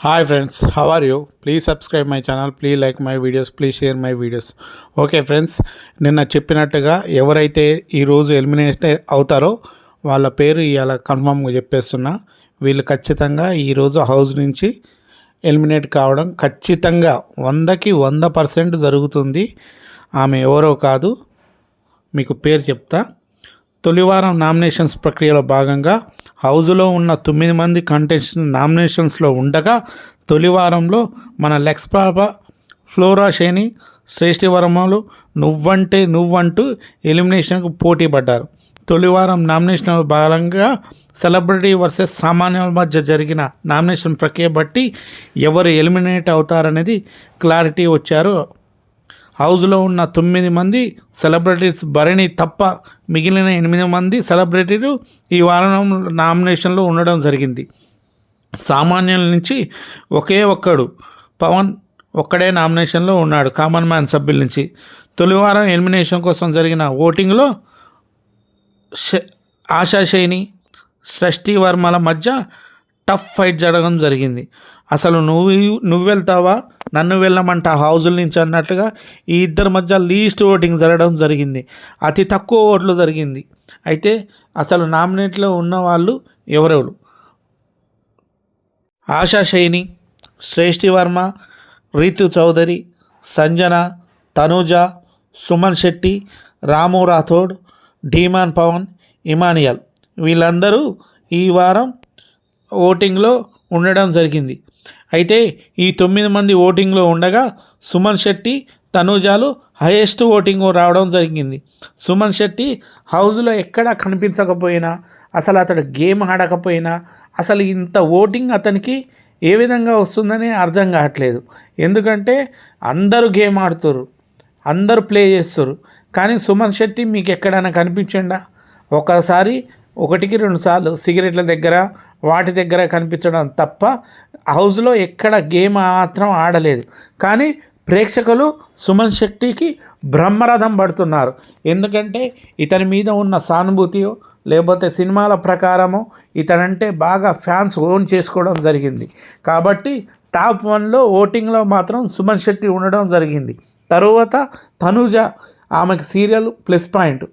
Hi friends how are you please subscribe my channel please like my videos please share my videos okay friends నిన్న చెప్పినట్టుగా ఎవరైతే ఈరోజు eliminate అవుతారో వాళ్ళ పేరు ఇవాళ కన్ఫామ్గా చెప్పేస్తున్నా. వీళ్ళు ఖచ్చితంగా ఈరోజు హౌస్ నుంచి ఎలిమినేట్ కావడం ఖచ్చితంగా వందకి వంద పర్సెంట్ జరుగుతుంది. ఆమె ఎవరో కాదు మీకు పేరు చెప్తా. తొలివారం నామినేషన్స్ ప్రక్రియలో భాగంగా హౌజ్లో ఉన్న తొమ్మిది మంది కంటెస్టెంట్ నామినేషన్స్లో ఉండగా తొలివారంలో మన లెక్స్ పాప ఫ్లోరా శ్రేష్ఠి శ్రేష్ఠివరమలు నువ్వంటే నువ్వంటూ ఎలిమినేషన్కు పోటీ పడ్డారు. తొలివారం నామినేషన్ భాగంగా సెలబ్రిటీ వర్సెస్ సామాన్యుల మధ్య జరిగిన నామినేషన్ ప్రక్రియ బట్టి ఎవరు ఎలిమినేట్ అవుతారనేది క్లారిటీ వచ్చారు. హౌస్లో ఉన్న తొమ్మిది మంది సెలబ్రిటీస్ భరణి తప్ప మిగిలిన ఎనిమిది మంది సెలబ్రిటీలు ఈ వారం నామినేషన్లో ఉండడం జరిగింది. సామాన్యుల నుంచి ఒకే ఒక్కడు పవన్ ఒక్కడే నామినేషన్లో ఉన్నాడు కామన్ మ్యాన్ సభ్యుల నుంచి. తొలివారం ఎలిమినేషన్ కోసం జరిగిన ఓటింగ్లో ష- ఆశా శైని సృష్టి వర్మల మధ్య టఫ్ ఫైట్ జరగడం జరిగింది. అసలు నువ్వు నువ్వు వెళ్తావా నన్ను వెళ్ళమంట హౌజుల నుంచి అన్నట్లుగా ఈ ఇద్దరి మధ్య లీస్ట్ ఓటింగ్ జరగడం జరిగింది. అతి తక్కువ ఓట్లు జరిగింది. అయితే అసలు నామినేట్లో ఉన్న వాళ్ళు ఎవరెవరు? ఆశా శైని శ్రేష్ఠి వర్మ రీతు చౌదరి సంజన తనూజ సుమన్ శెట్టి రాము రాథోడ్ ధీమాన్ పవన్ ఇమానియల్ వీళ్ళందరూ ఈ వారం ఓటింగ్లో ఉండడం జరిగింది. అయితే ఈ తొమ్మిది మంది ఓటింగ్లో ఉండగా సుమన్ శెట్టి తనూజాలు హైయెస్ట్ ఓటింగ్ రావడం జరిగింది. సుమన్ శెట్టి హౌస్లో ఎక్కడా కనిపించకపోయినా అసలు అతడు గేమ్ ఆడకపోయినా అసలు ఇంత ఓటింగ్ అతనికి ఏ విధంగా వస్తుందని అర్థం కావట్లేదు. ఎందుకంటే అందరూ గేమ్ ఆడుతారు అందరూ ప్లే చేస్తారు కానీ సుమన్ శెట్టి మీకు ఎక్కడైనా కనిపించండా? ఒకసారి ఒకటికి రెండు సార్లు సిగరెట్ల దగ్గర వాటి దగ్గర కనిపించడం తప్ప హౌస్లో ఎక్కడ గేమ్ మాత్రం ఆడలేదు. కానీ ప్రేక్షకులు సుమన్ శెట్టికి బ్రహ్మరథం పడుతున్నారు. ఎందుకంటే ఇతని మీద ఉన్న సానుభూతియో లేకపోతే సినిమాల ప్రకారమో ఇతనంటే బాగా ఫ్యాన్స్ ఓన్ చేసుకోవడం జరిగింది. కాబట్టి టాప్ వన్లో ఓటింగ్లో మాత్రం సుమన్ శెట్టి ఉండడం జరిగింది. తరువాత తనుజ ఆమెకు సీరియల్ ప్లస్ పాయింట్.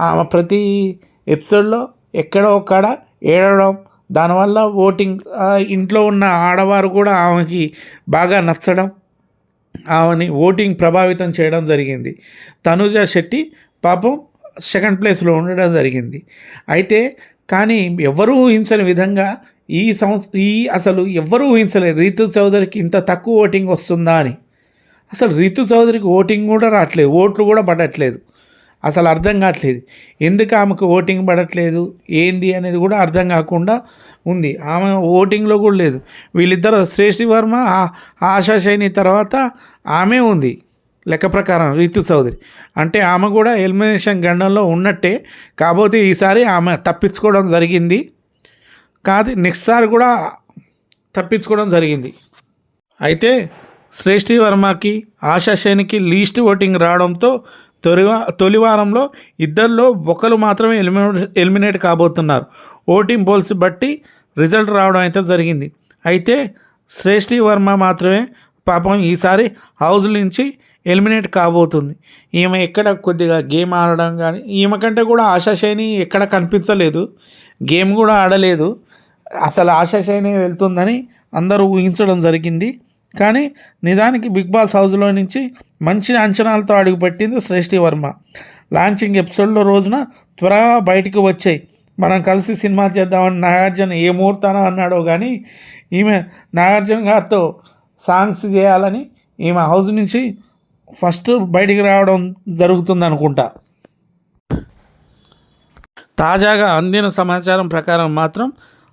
ఆమె ప్రతి ఎపిసోడ్లో ఎక్కడో ఒక్కడ ఏడవడం దానివల్ల ఓటింగ్ ఇంట్లో ఉన్న ఆడవారు కూడా ఆమెకి బాగా నచ్చడం ఆమెని ఓటింగ్ ప్రభావితం చేయడం జరిగింది. తనుజ శెట్టి పాపం సెకండ్ ప్లేస్లో ఉండడం జరిగింది. అయితే కానీ ఎవరూ ఊహించని విధంగా ఈ సంవత్సరం ఈ అసలు ఎవ్వరూ ఊహించలేదు రీతు చౌదరికి ఇంత తక్కువ ఓటింగ్ వస్తుందా అని. అసలు రీతు చౌదరికి ఓటింగ్ కూడా రావట్లేదు ఓట్లు కూడా పడట్లేదు. అసలు అర్థం కావట్లేదు. ఎందుకు ఆమెకు ఓటింగ్ పడట్లేదు? ఏంది అనేది కూడా అర్థం కాకుండా ఉంది. ఆమె ఓటింగ్లో కూడా లేదు. వీళ్ళిద్దరు శ్రేష్ఠి వర్మ ఆ- ఆశా శైని తర్వాత ఆమె ఉంది. లెక్క ప్రకారం రీతు చౌదరి. అంటే ఆమె కూడా ఎలిమినేషన్ గండంలో ఉన్నట్టే. కాకపోతే ఈసారి ఆమె తప్పించుకోవడం జరిగింది. కాదు నెక్స్ట్ సారి కూడా తప్పించుకోవడం జరిగింది. అయితే శ్రేష్ఠి వర్మకి ఆశా సేనికి లీస్ట్ ఓటింగ్ రావడంతో తొలివా తొలి వారంలో ఇద్దరిలో ఒకరు మాత్రమే ఎలిమినేట్ ఎలిమినేట్ కాబోతున్నారు. ఓటింగ్ పోల్స్ బట్టి రిజల్ట్ రావడం అయితే జరిగింది. అయితే శ్రేష్ఠి వర్మ మాత్రమే పాపం ఈసారి హౌస్ నుంచి ఎలిమినేట్ కాబోతుంది. ఈమె ఎక్కడ కొద్దిగా గేమ్ ఆడడం కానీ ఈమె కంటే కూడా ఆశాశైని ఎక్కడ కనిపించలేదు. గేమ్ కూడా ఆడలేదు. అసలు ఆశాశైని వెళ్తుందని అందరూ ఊహించడం జరిగింది. కానీ నిజానికి బిగ్ బాస్ హౌస్లో నుంచి మంచి అంచనాలతో అడుగుపెట్టింది శ్రేష్ఠి వర్మ. లాంచింగ్ ఎపిసోడ్లో రోజున త్వరగా బయటికి వచ్చాయి. మనం కలిసి సినిమా చేద్దామని నాగార్జున ఏ ముహూర్తాన అన్నాడో కానీ ఈమె నాగార్జున గారితో సాంగ్స్ చేయాలని ఈమె హౌస్ నుంచి ఫస్ట్ బయటికి రావడం జరుగుతుంది అనుకుంటా తాజాగా అందిన సమాచారం ప్రకారం మాత్రం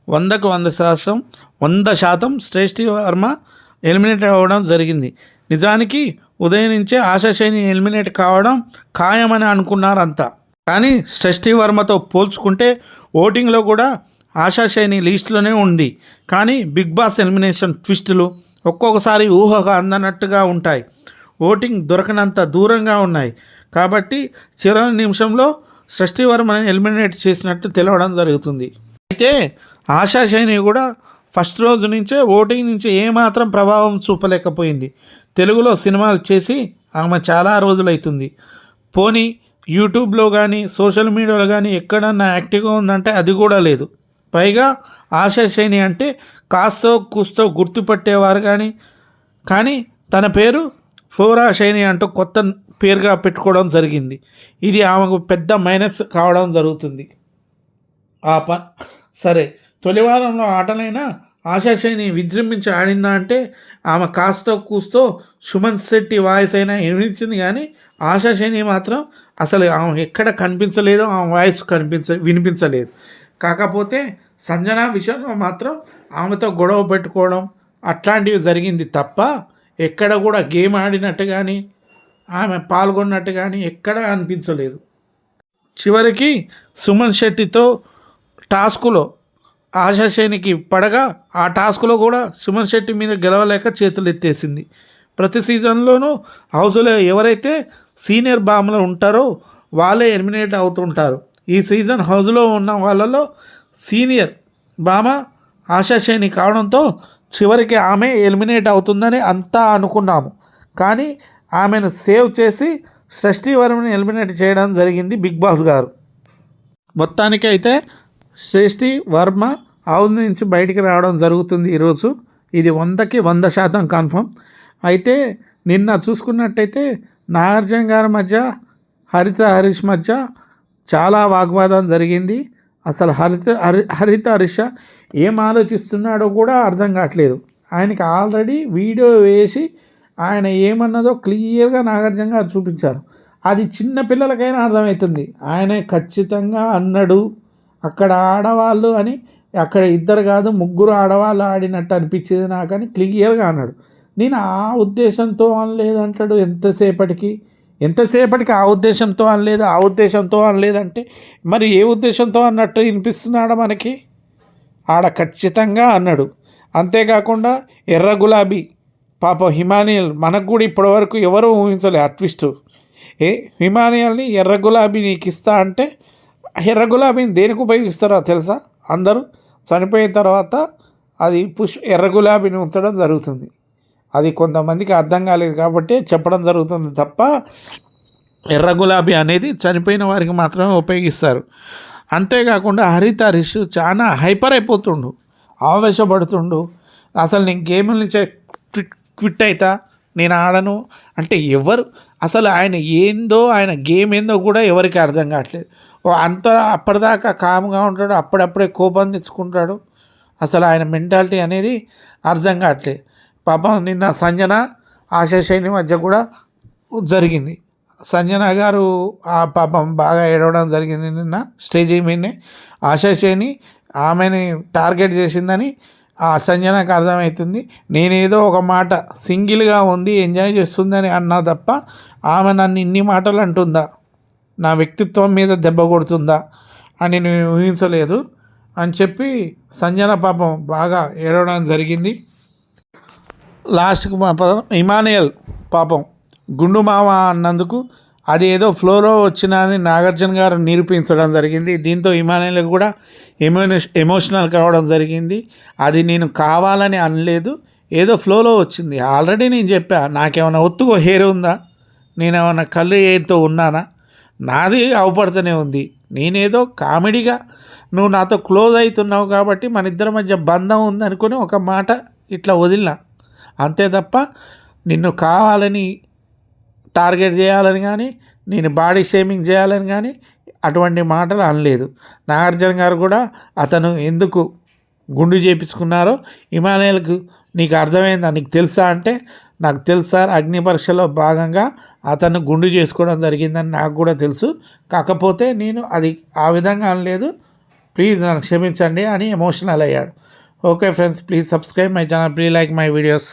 వందకు వంద శాతం వంద శాతం శ్రేష్ఠి వర్మ ఎలిమినేట్ అవ్వడం జరిగింది. నిజానికి ఉదయం నుంచే ఆశాశైని ఎలిమినేట్ కావడం ఖాయమని అనుకున్నారు అంతా కానీ షష్ఠి వర్మతో పోల్చుకుంటే ఓటింగ్లో కూడా ఆశాశైని లీస్ట్లోనే ఉంది. కానీ బిగ్ బాస్ ఎలిమినేషన్ ట్విస్టులు ఒక్కొక్కసారి ఊహగా అందనట్టుగా ఉంటాయి. ఓటింగ్ దొరకనంత దూరంగా ఉన్నాయి. కాబట్టి చివరి నిమిషంలో షష్ఠి వర్మని ఎలిమినేట్ చేసినట్టు తెలవడం జరుగుతుంది. అయితే ఆశా శైని కూడా ఫస్ట్ రోజు నుంచే ఓటింగ్ నుంచి ఏమాత్రం ప్రభావం చూపలేకపోయింది. తెలుగులో సినిమాలు చేసి ఆమె చాలా రోజులైతుంది. పోనీ యూట్యూబ్లో కానీ సోషల్ మీడియాలో కానీ ఎక్కడన్నా యాక్టివ్గా ఉందంటే అది కూడా లేదు. పైగా ఆశాశైని అంటే కాస్తో కూస్తో గుర్తుపట్టేవారు కానీ కానీ తన పేరు ఫ్లోరా శైని అంటూ కొత్త పేరుగా పెట్టుకోవడం జరిగింది. ఇది ఆమెకు పెద్ద మైనస్ కావడం జరుగుతుంది. ఆ ప సరే తొలివారంలో ఆటలైనా ఆశాశైని విజృంభించి ఆడిందా అంటే ఆమె కాస్తో కూస్తో సుమన్ శెట్టి వాయిస్ అయినా వినిపించింది కానీ ఆశాశైని మాత్రం అసలు ఆమె ఎక్కడ కనిపించలేదు ఆమె వాయిస్ కనిపించ వినిపించలేదు. కాకపోతే సంజన విషయంలో మాత్రం ఆమెతో గొడవ పెట్టుకోవడం అట్లాంటివి జరిగింది తప్ప ఎక్కడ కూడా గేమ్ ఆడినట్టు కానీ ఆమె పాల్గొన్నట్టు కానీ ఎక్కడ అనిపించలేదు. చివరికి సుమన్ శెట్టితో టాస్కులో ఆశాశేనికి పడగా ఆ టాస్క్లో కూడా సుమన్ శెట్టి మీద గెలవలేక చేతులు ఎత్తేసింది. ప్రతి సీజన్లోనూ హౌస్లో ఎవరైతే సీనియర్ బామ్లు ఉంటారో వాళ్ళే ఎలిమినేట్ అవుతుంటారు. ఈ సీజన్ హౌస్లో ఉన్న వాళ్ళలో సీనియర్ బామ ఆశాశేని కావడంతో చివరికి ఆమె ఎలిమినేట్ అవుతుందని అంతా అనుకున్నాము. కానీ ఆమెను సేవ్ చేసి షష్ఠి వర్మని ఎలిమినేట్ చేయడం జరిగింది బిగ్ బాస్ గారు. మొత్తానికైతే అయితే శ్రేష్ఠి వర్మ హౌస్ నుంచి బయటికి రావడం జరుగుతుంది ఈరోజు. ఇది వందకి వంద శాతం కన్ఫర్మ్. అయితే నిన్న చూసుకున్నట్టయితే నాగార్జున గారి మధ్య హరిత హరీష్ మధ్య చాలా వాగ్వాదం జరిగింది. అసలు హరిత హరి హరిత హరీష ఏం ఆలోచిస్తున్నాడో కూడా అర్థం కావట్లేదు. ఆయనకి ఆల్రెడీ వీడియో వేసి ఆయన ఏమన్నదో క్లియర్గా నాగార్జున గారు చూపించారు. అది చిన్న పిల్లలకైనా అర్థమవుతుంది. ఆయన ఖచ్చితంగా అన్నాడు. అక్కడ ఆడవాళ్ళు అని అక్కడ ఇద్దరు కాదు ముగ్గురు ఆడవాళ్ళు ఆడినట్టు అనిపించేది నాకని క్లియర్గా అన్నాడు. నేను ఆ ఉద్దేశంతో అనలేదు అంటాడు. ఎంతసేపటికి? ఎంతసేపటికి ఆ ఉద్దేశంతో అనలేదు? ఆ ఉద్దేశంతో అనలేదంటే మరి ఏ ఉద్దేశంతో అన్నట్టు వినిపిస్తున్నాడు మనకి? ఆడ ఖచ్చితంగా అన్నాడు. అంతేకాకుండా ఎర్ర గులాబీ పాపం హిమానియల్ మనకు కూడా ఇప్పటివరకు ఎవరు ఊహించలే అట్విస్ట్ ఏ హిమానియల్ని ఎర్ర గులాబీ నీకు ఇస్తా అంటే ఎర్ర గులాబీని దేనికి ఉపయోగిస్తారో తెలుసా అందరూ? చనిపోయిన తర్వాత అది పుష్ ఎర్ర గులాబీని ఉంచడం జరుగుతుంది. అది కొంతమందికి అర్థం కాలేదు కాబట్టి చెప్పడం జరుగుతుంది తప్ప ఎర్ర గులాబీ అనేది చనిపోయిన వారికి మాత్రమే ఉపయోగిస్తారు. అంతేకాకుండా హరిత రిషు చాలా హైపర్ అయిపోతుండు ఆవేశపడుతుండు. అసలు నేను గేమ్ నుంచి క్విట్ అవుతా నేను ఆడను అంటే ఎవరు? అసలు ఆయన ఏందో ఆయన గేమ్ ఏందో కూడా ఎవరికి అర్థం కావట్లేదు. అంత అప్పటిదాకా కామ్గా ఉంటాడు అప్పుడప్పుడే కోపం తెచ్చుకుంటాడు. అసలు ఆయన మెంటాలిటీ అనేది అర్థం కావట్లే. పాపం నిన్న సంజన ఆశాశైని మధ్య కూడా జరిగింది. సంజన గారు ఆ పాపం బాగా ఏడవడం జరిగింది నిన్న స్టేజ్ మీదనే. ఆశాశైని ఆమెని టార్గెట్ చేసిందని ఆ సంజనకు అర్థమవుతుంది. నేనేదో ఒక మాట సింగిల్గా ఉంది ఎంజాయ్ చేస్తుందని అన్నా తప్ప ఆమె నన్ను ఇన్ని మాటలు అంటుందా? నా వ్యక్తిత్వం మీద దెబ్బ కొడుతుందా అని నేను ఊహించలేదు అని చెప్పి సంజన పాపం బాగా ఏడవడం జరిగింది. లాస్ట్కి పాపం ఇమానియల్ పాపం గుండు మామ అన్నందుకు అది ఏదో ఫ్లోలో వచ్చినని నాగార్జున గారు నిరూపించడం జరిగింది. దీంతో ఇమానియల్ కూడా ఎమోన ఎమోషనల్ కావడం జరిగింది. అది నేను కావాలని అనలేదు. ఏదో ఫ్లోలో వచ్చింది. ఆల్రెడీ నేను చెప్పా నాకేమైనా ఒత్తుగో హెయిర్ ఉందా? నేను ఏమైనా కళ్ళు హెయిర్తో ఉన్నానా? నాది అవపడుతూనే ఉంది. నేనేదో కామెడీగా నువ్వు నాతో క్లోజ్ అవుతున్నావు కాబట్టి మన ఇద్దరి మధ్య బంధం ఉందనుకుని ఒక మాట ఇట్లా వదిలినా. అంతే తప్ప నిన్ను కావాలని టార్గెట్ చేయాలని కానీ నేను బాడీ షేమింగ్ చేయాలని కానీ అటువంటి మాటలు అనలేదు. నాగార్జున గారు కూడా అతను ఎందుకు గుండు చేయించుకున్నారో హిమాలయాలకు నీకు అర్థమైందా? నీకు తెలుసా అంటే నాకు తెలుసు సార్ అగ్ని పరీక్షలో భాగంగా అతను గుండు చేసుకోవడం జరిగిందని నాకు కూడా తెలుసు. కాకపోతే నేను అది ఆ విధంగా అనలేదు. ప్లీజ్ నన్ను క్షమించండి అని ఎమోషనల్ అయ్యాడు. Okay friends please subscribe my channel please like my videos.